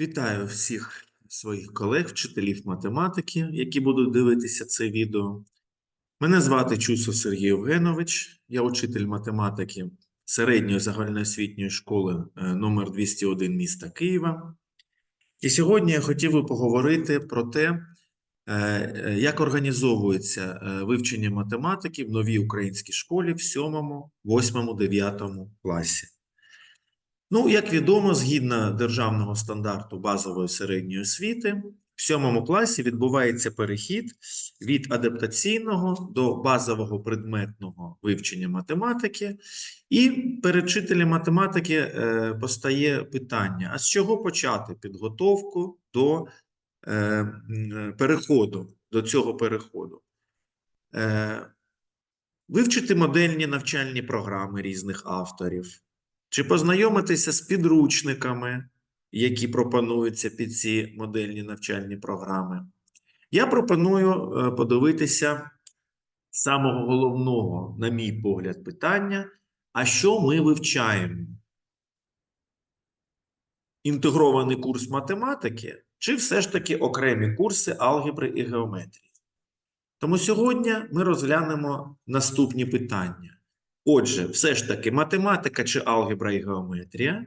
Вітаю всіх своїх колег, вчителів математики, які будуть дивитися це відео. Мене звати Чусов Сергій Євгенович, я учитель математики середньої загальноосвітньої школи е, номер 201 міста Києва. І сьогодні я хотів би поговорити про те, е, е, як організовується вивчення математики в новій українській школі в 7, 8, 9 класі. Ну, як відомо, згідно державного стандарту базової середньої освіти, в сьомому класі відбувається перехід від адаптаційного до базового предметного вивчення математики, і перед вчителем математики е, постає питання: а з чого почати підготовку до е, переходу, до цього переходу? Е, вивчити модельні навчальні програми різних авторів, чи познайомитися з підручниками, які пропонуються під ці модельні навчальні програми. Я пропоную е, подивитися самого головного, на мій погляд, питання: а що ми вивчаємо? Інтегрований курс математики, чи все ж таки окремі курси алгебри і геометрії? Тому сьогодні ми розглянемо наступні питання. Отже, все ж таки, математика чи алгебра і геометрія.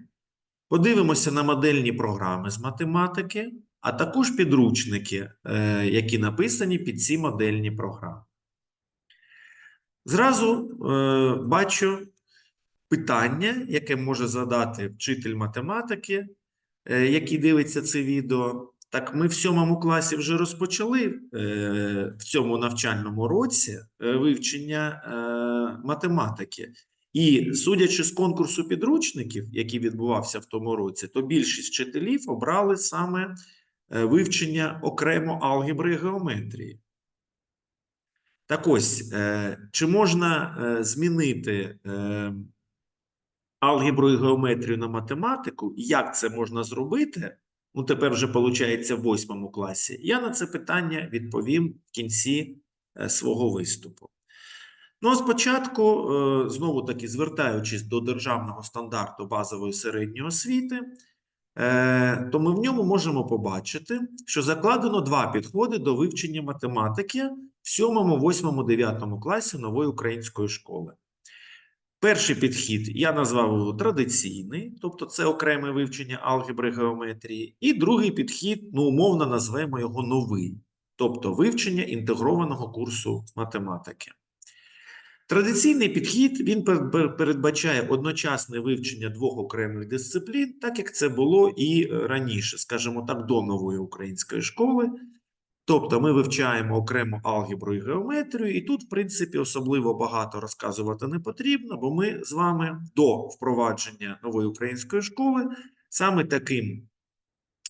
Подивимося на модельні програми з математики, а також підручники, е, які написані під ці модельні програми. Зразу е, бачу питання, яке може задати вчитель математики, е, який дивиться це відео. Так, ми в сьомому класі вже розпочали е, в цьому навчальному році е, вивчення е, математики. І судячи з конкурсу підручників, який відбувався в тому році, то більшість вчителів обрали саме е, вивчення окремо алгебри і геометрії. Так ось, е, чи можна змінити алгебру і геометрію на математику? Як це можна зробити? Ну, тепер вже виходить в восьмому класі. Я на це питання відповім в кінці е, свого виступу. Ну, а спочатку, е, знову таки, звертаючись до державного стандарту базової середньої освіти, е, то ми в ньому можемо побачити, що закладено два підходи до вивчення математики в 7, 8, 9 класі нової української школи. Перший підхід я назвав його традиційний, тобто це окреме вивчення алгебри геометрії, і другий підхід, ну, умовно назвемо його новий, тобто вивчення інтегрованого курсу математики. Традиційний підхід він пер- пер- передбачає одночасне вивчення двох окремих дисциплін, так як це було і раніше, скажімо так, до нової української школи. Тобто ми вивчаємо окремо алгебру і геометрію, і тут, в принципі, особливо багато розказувати не потрібно, бо ми з вами до впровадження нової української школи саме таким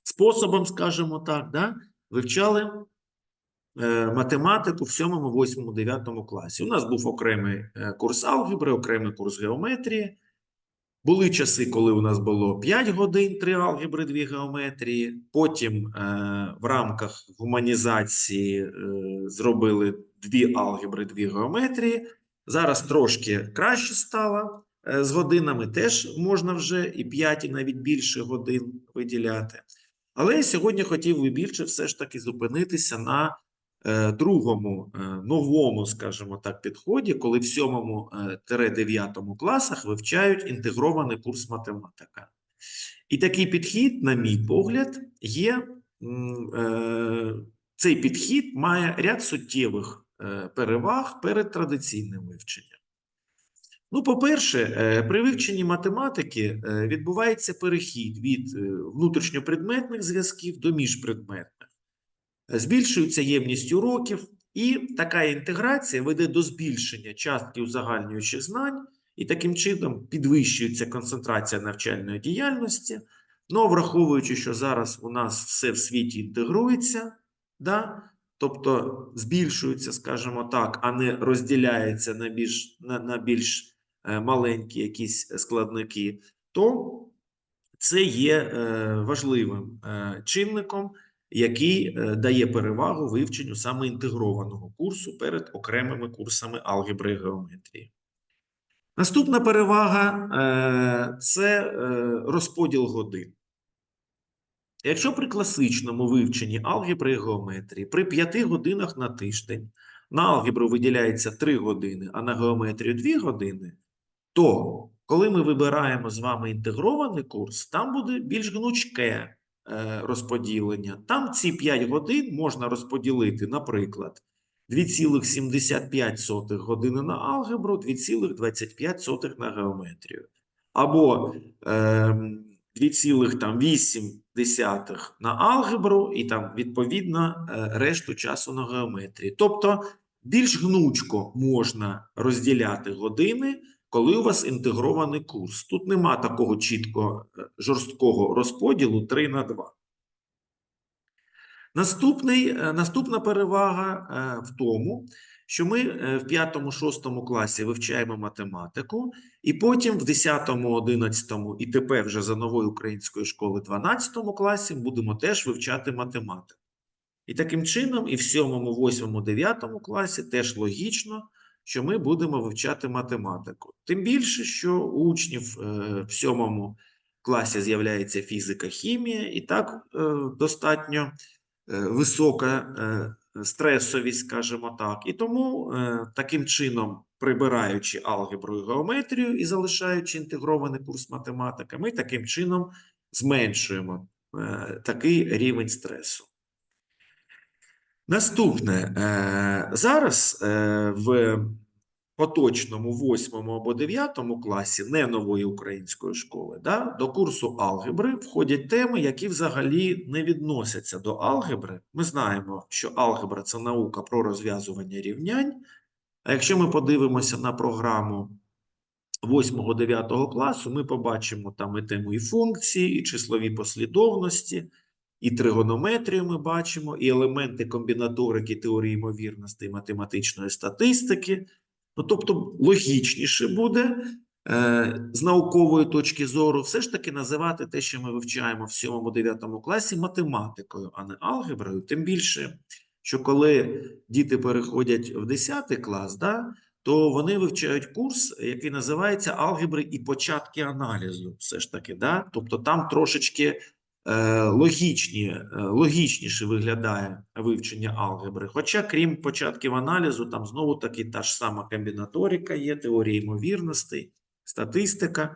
способом, скажімо так, да, вивчали е, математику в 7, 8, 9 класі. У нас був окремий е, курс алгебри, окремий курс геометрії. Були часи, коли у нас було 5 годин, 3 алгебри, 2 геометрії. Потім е, в рамках гуманізації е, зробили 2 алгебри, 2 геометрії. Зараз трошки краще стало. Е, з годинами теж можна вже і 5, і навіть більше годин виділяти. Але я сьогодні хотів би більше все ж таки зупинитися на другому, е, новому, скажімо так, підході, коли в 7-9 класах вивчають інтегрований курс математика. І такий підхід, на мій погляд, є. е, Цей підхід має ряд суттєвих е, переваг перед традиційним вивченням. Ну, по-перше, е, при вивченні математики е, відбувається перехід від е, внутрішньопредметних зв'язків до міжпредметних. Збільшується ємність уроків, і така інтеграція веде до збільшення частки узагальнюючих знань, і таким чином підвищується концентрація навчальної діяльності. Ну, враховуючи, що зараз у нас все в світі інтегрується, да? тобто збільшується, скажімо так, а не розділяється на більш, на, на більш е, маленькі якісь складники, то це є е, важливим е, чинником, який е, дає перевагу вивченню саме інтегрованого курсу перед окремими курсами алгебри і геометрії. Наступна перевага е, це е, розподіл годин. Якщо при класичному вивченні алгебри і геометрії при 5 годинах на тиждень на алгебру виділяється 3 години, а на геометрію 2 години, то коли ми вибираємо з вами інтегрований курс, там буде більш гнучке розподілення. Там ці 5 годин можна розподілити, наприклад, 2,75 години на алгебру, 2,25 на геометрію. Або ем, 2,8 на алгебру і там, відповідно, е, решту часу на геометрії. Тобто більш гнучко можна розділяти години, коли у вас інтегрований курс. Тут нема такого чітко е, жорсткого розподілу 3 на 2. Наступний, е, наступна перевага е, в тому, що ми в 5-6 класі вивчаємо математику, і потім в 10, 11 і тепер вже за новою українською школи 12 класі будемо теж вивчати математику. І таким чином, і в 7, 8, 9 класі теж логічно, що ми будемо вивчати математику. Тим більше, що у учнів е, в 7 класі з'являється фізика, хімія, і так е, достатньо е, висока стресовість, скажімо так. І тому таким чином, прибираючи алгебру і геометрію і залишаючи інтегрований курс математики, ми таким чином зменшуємо такий рівень стресу. Наступне. Е, Зараз е, в поточному 8 або 9 класі не нової української школи, да, до курсу алгебри входять теми, які взагалі не відносяться до алгебри. Ми знаємо, що алгебра це наука про розв'язування рівнянь. А якщо ми подивимося на програму 8-9 класу, ми побачимо там і тему і функції, і числові послідовності, і тригонометрію ми бачимо, і елементи комбінаторики, теорії ймовірності, математичної статистики. Ну, тобто, логічніше буде е, з наукової точки зору все ж таки називати те, що ми вивчаємо в 7-9 класі, математикою, а не алгеброю. Тим більше, що коли діти переходять в 10 клас, да, то вони вивчають курс, який називається Алгебри і початки аналізу. Все ж таки, да? Тобто там трошечки логічні, е, логічніше виглядає вивчення алгебри. Хоча, крім початків аналізу, там знову таки та ж сама комбінаторика є, теорія ймовірностей, статистика.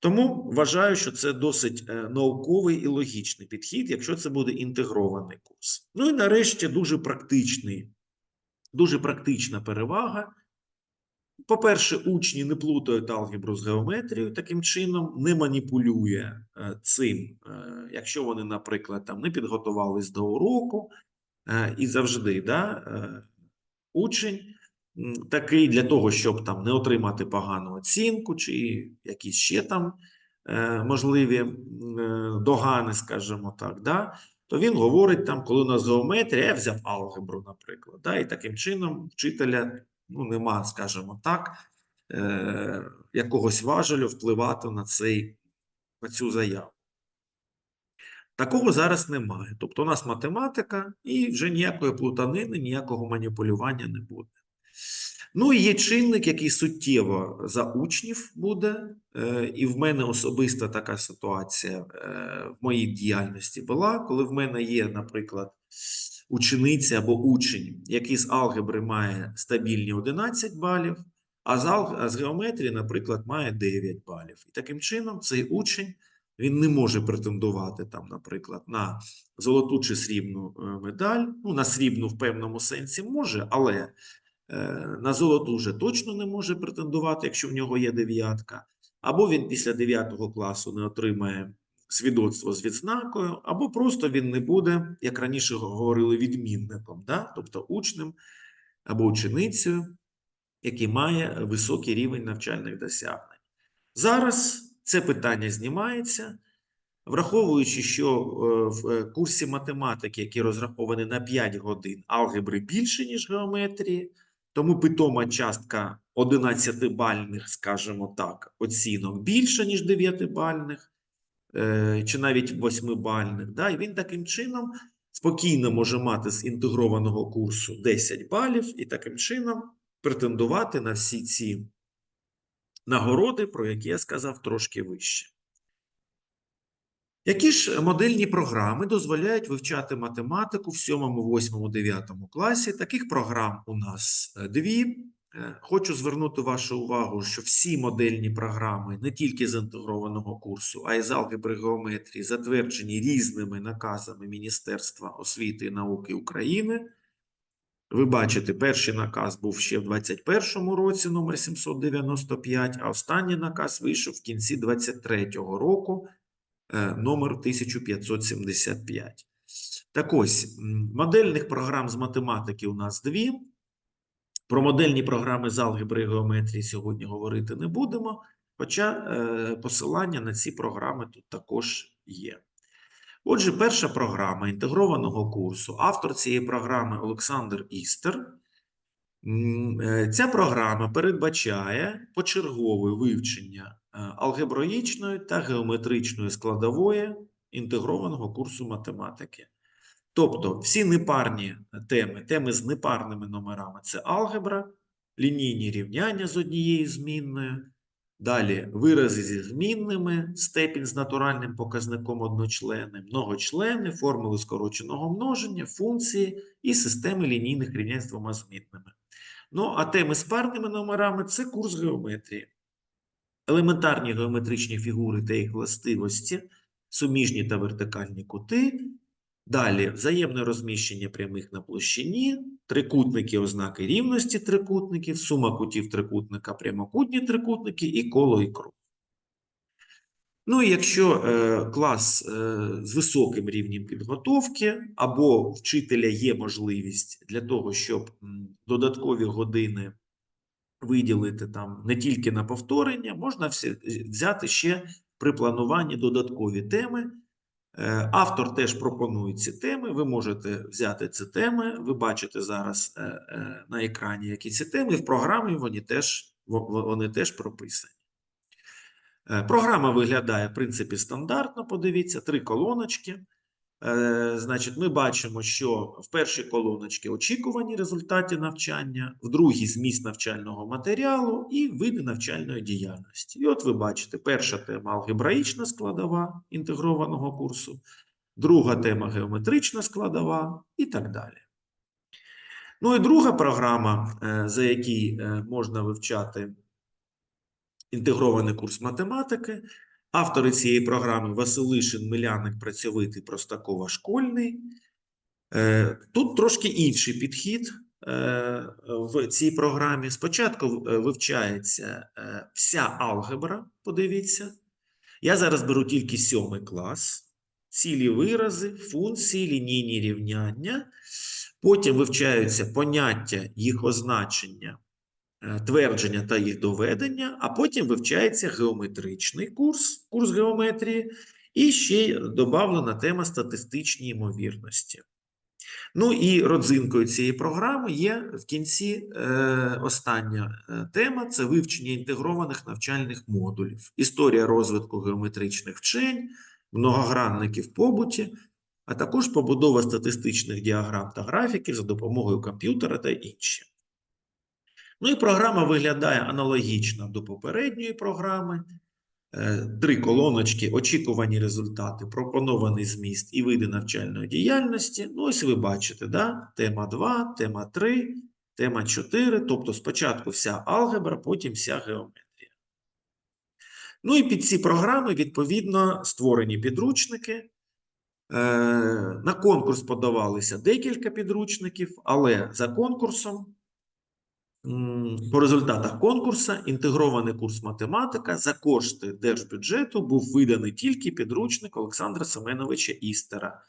Тому вважаю, що це досить е, науковий і логічний підхід, якщо це буде інтегрований курс. Ну і нарешті дуже практичний, дуже практична перевага. По-перше, учні не плутають алгебру з геометрією, таким чином не маніпулює е, цим, е, якщо вони, наприклад, там не підготувались до уроку, е, і завжди да, учень такий для того, щоб там не отримати погану оцінку, чи якісь ще там можливі догани, скажімо так, да, то він говорить там, коли у нас геометрія, я взяв алгебру, наприклад, да, і таким чином вчителя ну, нема, скажімо так, е, якогось важелю впливати на, цей, на цю заяву. Такого зараз немає. Тобто у нас математика і вже ніякої плутанини, ніякого маніпулювання не буде. Ну і є чинник, який суттєво за учнів буде, е, і в мене особиста така ситуація е, в моїй діяльності була, коли в мене є, наприклад, учениця або учень, який з алгебри має стабільні 11 балів, а з, алг... з геометрії, наприклад, має 9 балів. І таким чином цей учень він не може претендувати, там, наприклад, на золоту чи срібну е, медаль. Ну, на срібну в певному сенсі може, але е, на золоту вже точно не може претендувати, якщо в нього є дев'ятка. Або він після 9 класу не отримає свідоцтво з відзнакою, або просто він не буде, як раніше говорили, відмінником, да? тобто учнем або ученицею, який має високий рівень навчальних досягнень. Зараз це питання знімається, враховуючи, що е, в е, курсі математики, який розрахований на 5 годин, алгебри більше, ніж геометрії, тому питома частка 11-бальних, скажімо так, оцінок більша, ніж 9-бальних, е, чи навіть 8-бальних. Да? І він таким чином спокійно може мати з інтегрованого курсу 10 балів і таким чином претендувати на всі ці нагороди, про які я сказав трошки вище. Які ж модельні програми дозволяють вивчати математику в 7, 8, 9 класі? Таких програм у нас е, дві. Е, Хочу звернути вашу увагу, що всі модельні програми не тільки з інтегрованого курсу, а й з алгебри геометрії затверджені різними наказами Міністерства освіти і науки України. Ви бачите, перший наказ був ще в 2021 році, номер 795, а останній наказ вийшов в кінці 2023 року, е, номер 1575. Так ось, модельних програм з математики у нас дві. Про модельні програми з алгебри і геометрії сьогодні говорити не будемо, хоча е, посилання на ці програми тут також є. Отже, перша програма інтегрованого курсу. Автор цієї програми Олександр Істер. Е, Ця програма передбачає почергове вивчення е, алгебраїчної та геометричної складової інтегрованого курсу математики. Тобто всі непарні теми, теми з непарними номерами це алгебра, лінійні рівняння з однією змінною, далі вирази зі змінними, степінь з натуральним показником одночлени, многочлени, формули скороченого множення, функції і системи лінійних рівнянь з двома змінними. Ну, а теми з парними номерами це курс геометрії. Елементарні геометричні фігури та їх властивості, суміжні та вертикальні кути, Далі взаємне розміщення прямих на площині, трикутники, ознаки рівності трикутників, сума кутів трикутника, прямокутні трикутники і коло і круг. Ну і якщо е, клас е, з високим рівнем підготовки, або вчителя є можливість для того, щоб додаткові години виділити там не тільки на повторення, можна всі- взяти ще при плануванні додаткові теми. Е, Автор теж пропонує ці теми. Ви можете взяти ці теми. Ви бачите зараз е, е, на екрані, які ці теми. В програмі вони теж, во- во- вони теж прописані. Програма виглядає, в принципі, стандартно. Подивіться, три колоночки. Е, Значить, ми бачимо, що в першій колоночці очікувані результати навчання, в другій зміст навчального матеріалу і види навчальної діяльності. І от ви бачите, перша тема алгебраїчна складова інтегрованого курсу, друга тема геометрична складова і так далі. Ну і друга програма, е, за якій е, можна вивчати інтегрований курс математики. Автори цієї програми Василишин, Миляник, Працьовитий, Простакова, Школьний. Е, Тут трошки інший підхід е, в цій програмі. Спочатку е, вивчається вся алгебра, подивіться. Я зараз беру тільки сьомий клас, цілі вирази, функції, лінійні рівняння. Потім вивчаються поняття, їх означення, твердження та їх доведення, а потім вивчається геометричний курс, курс геометрії, і ще й додавлена тема статистичні ймовірності. Ну і родзинкою цієї програми є в кінці е, остання е, тема це вивчення інтегрованих навчальних модулів, історія розвитку геометричних вчень, многогранників побуті, а також побудова статистичних діаграм та графіків за допомогою комп'ютера та інші. Ну і програма виглядає аналогічно до попередньої програми. Е, Три колоночки, очікувані результати, пропонований зміст і види навчальної діяльності. Ну, ось ви бачите, да? тема 2, тема 3, тема 4, тобто спочатку вся алгебра, потім вся геометрія. Ну і під ці програми, відповідно, створені підручники. Е, На конкурс подавалися декілька підручників, але за конкурсом По результатах конкурсу інтегрований курс математика за кошти держбюджету був виданий тільки підручник Олександра Семеновича Істера.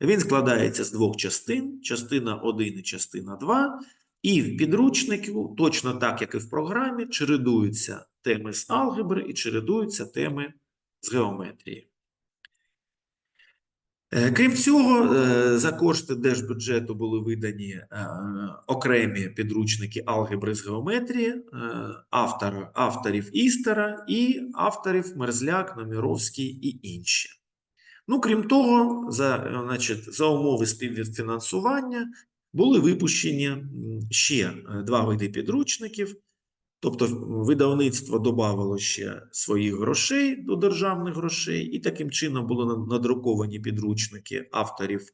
Він складається з двох частин: частина 1 і частина 2. І в підручнику, точно так як і в програмі, чередуються теми з алгебри і чередуються теми з геометрії. Е, Крім цього, е, за кошти держбюджету були видані е, окремі підручники алгебри з геометрії автора, авторів Істера і авторів Мерзляк, Номіровський і інші. Ну, крім того, за, значить, за умови співфінансування були випущені ще два види підручників. Тобто видавництво додавало ще своїх грошей до державних грошей, і таким чином були надруковані підручники авторів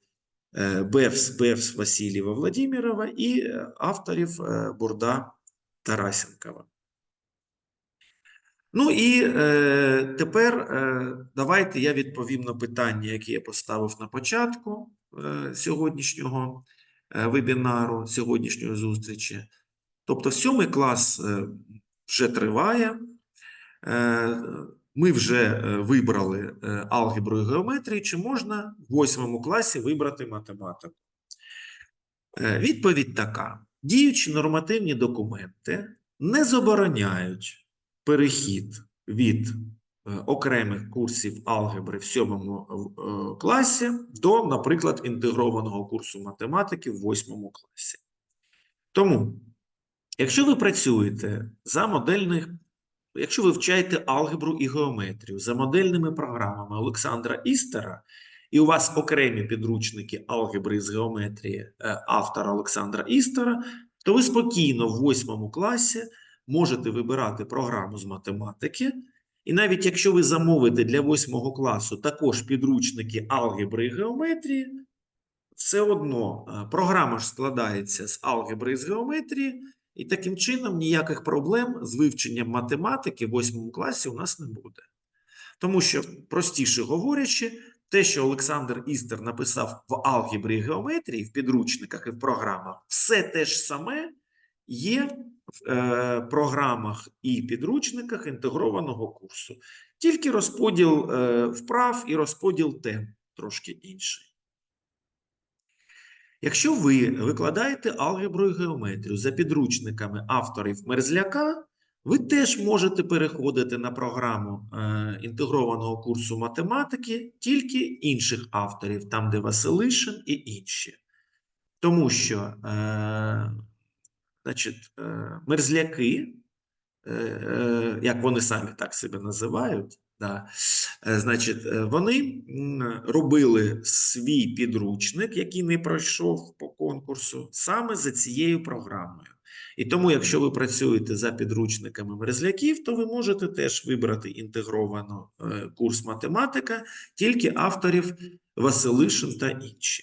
е, Бевс, Бевс Васильєва Владимирова і е, авторів е, Бурда Тарасенкова. Ну і е, тепер е, давайте я відповім на питання, які я поставив на початку е, сьогоднішнього вебінару, сьогоднішньої зустрічі. Тобто, сьомий клас е, вже триває. Е, Ми вже е, вибрали алгебру і геометрію. Чи можна в восьмому класі вибрати математику? Відповідь така: діючі нормативні документи не забороняють перехід від окремих курсів алгебри в сьомому класі до, наприклад, інтегрованого курсу математики в восьмому класі. Тому, якщо ви працюєте за модельних, якщо ви вчаєте алгебру і геометрію за модельними програмами Олександра Істера, і у вас окремі підручники алгебри з геометрії е, автора Олександра Істера, то ви спокійно в восьмому класі можете вибирати програму з математики. І навіть якщо ви замовите для восьмого класу також підручники алгебри і геометрії, все одно е, програма ж складається з алгебри і з геометрії, і таким чином ніяких проблем з вивченням математики в восьмому класі у нас не буде. Тому що, простіше говорячи, те, що Олександр Істер написав в алгебрі і геометрії, в підручниках і в програмах, все те ж саме є в е, програмах і підручниках інтегрованого курсу. Тільки розподіл е, вправ і розподіл тем трошки інший. Якщо ви викладаєте алгебру і геометрію за підручниками авторів Мерзляка, ви теж можете переходити на програму е, інтегрованого курсу математики тільки інших авторів, там, де Василишин і інші. Тому що е, значить, е, мерзляки, е, е, як вони самі так себе називають, да, е, значить, е, вони робили свій підручник, який не пройшов по конкурсу, саме за цією програмою. І тому, якщо ви працюєте за підручниками мерзляків, то ви можете теж вибрати інтегрований е, курс математика, тільки авторів Василишин та інші.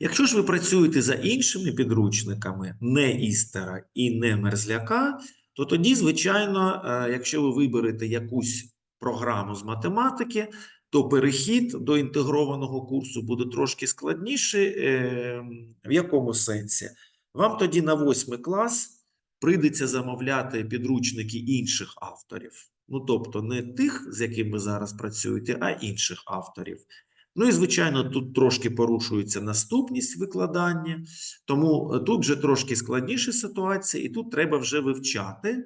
Якщо ж ви працюєте за іншими підручниками, не Істера і не Мерзляка, то тоді, звичайно, е, якщо ви виберете якусь програму з математики, то перехід до інтегрованого курсу буде трошки складніший. Е, В якому сенсі? Вам тоді на восьмий клас прийдеться замовляти підручники інших авторів. Ну, тобто не тих, з якими зараз працюєте, а інших авторів. Ну і, звичайно, тут трошки порушується наступність викладання, тому е, тут вже трошки складніша ситуація, і тут треба вже вивчати е,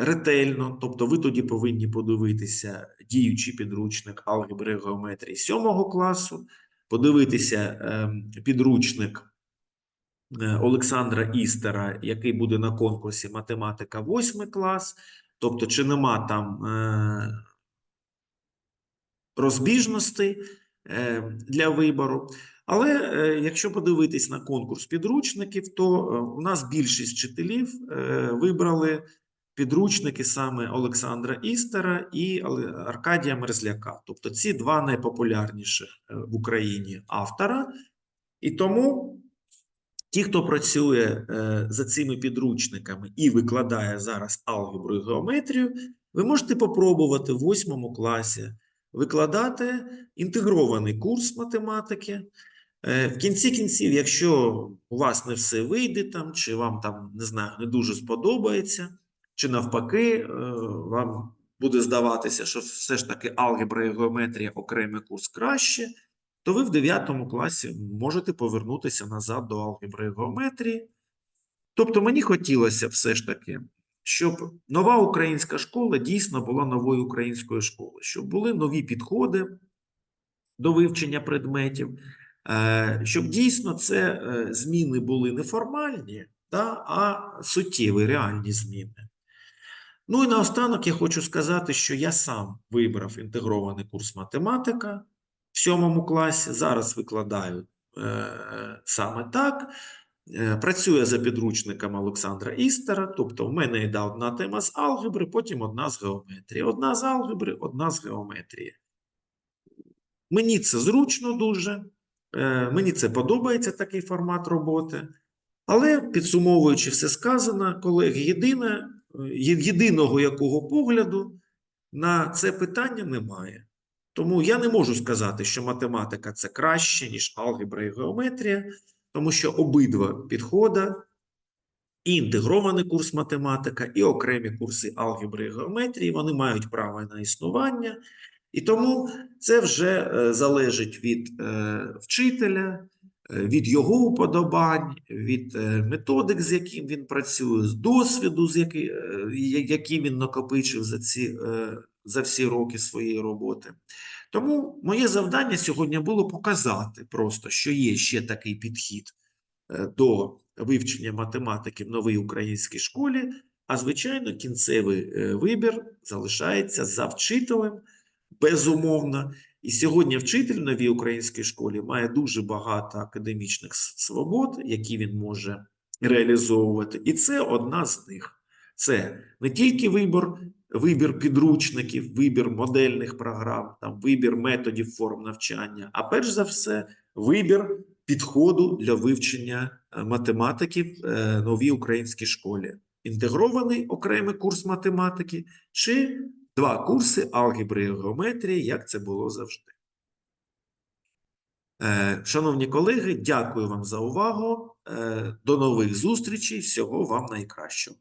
ретельно. Тобто, ви тоді повинні подивитися діючий підручник алгебри геометрії 7 класу, подивитися е, підручник е, Олександра Істера, який буде на конкурсі математика 8 клас. Тобто, чи нема там розбіжностей для вибору. Але е, якщо подивитись на конкурс підручників, то е, у нас більшість вчителів е, вибрали підручники саме Олександра Істера і Аркадія Мерзляка. Тобто ці два найпопулярніших е, в Україні автора. І тому ті, хто працює за цими підручниками і викладає зараз алгебру і геометрію, ви можете попробувати в восьмому класі викладати інтегрований курс математики. Е, В кінці кінців, якщо у вас не все вийде там, чи вам там не знаю, не дуже сподобається, чи навпаки, е, вам буде здаватися, що все ж таки алгебра і геометрія окремий курс краще, то ви в 9 класі можете повернутися назад до алгебри і геометрії. Тобто мені хотілося все ж таки, щоб нова українська школа дійсно була новою українською школою, щоб були нові підходи до вивчення предметів, е, щоб дійсно це е, зміни були не формальні, а суттєві, реальні зміни. Ну і наостанок я хочу сказати, що я сам вибрав інтегрований курс математика в сьомому класі. Зараз викладаю е, саме так. Е, працює за підручником Олександра Істера, тобто в мене йде одна тема з алгебри, потім одна з геометрії. Одна з алгебри, одна з геометрії. Мені це зручно дуже, е, мені це подобається такий формат роботи. Але підсумовуючи все сказане, колеги, єдине, е, єдиного якого погляду на це питання немає. Тому я не можу сказати, що математика це краще, ніж алгебра і геометрія, тому що обидва підходи, і інтегрований курс математика, і окремі курси алгебри і геометрії, вони мають право на існування, і тому це вже е, залежить від е, вчителя, е, від його уподобань, від методик, з яким він працює, з досвіду, з який, він накопичив за ці, за всі роки своєї роботи. Тому моє завдання сьогодні було показати просто, що є ще такий підхід е, до вивчення математики в новій українській школі, а звичайно, кінцевий е, вибір залишається за вчителем, безумовно. І сьогодні вчитель в новій українській школі має дуже багато академічних свобод, які він може реалізовувати. І це одна з них. Це не тільки вибір, вибір підручників, вибір модельних програм, там, вибір методів форм навчання, а перш за все, вибір підходу для вивчення е, математики в е, новій українській школі. Інтегрований окремий курс математики чи два курси алгебри і геометрії, як це було завжди. Е, Шановні колеги, дякую вам за увагу. До нових зустрічей. Всього вам найкращого.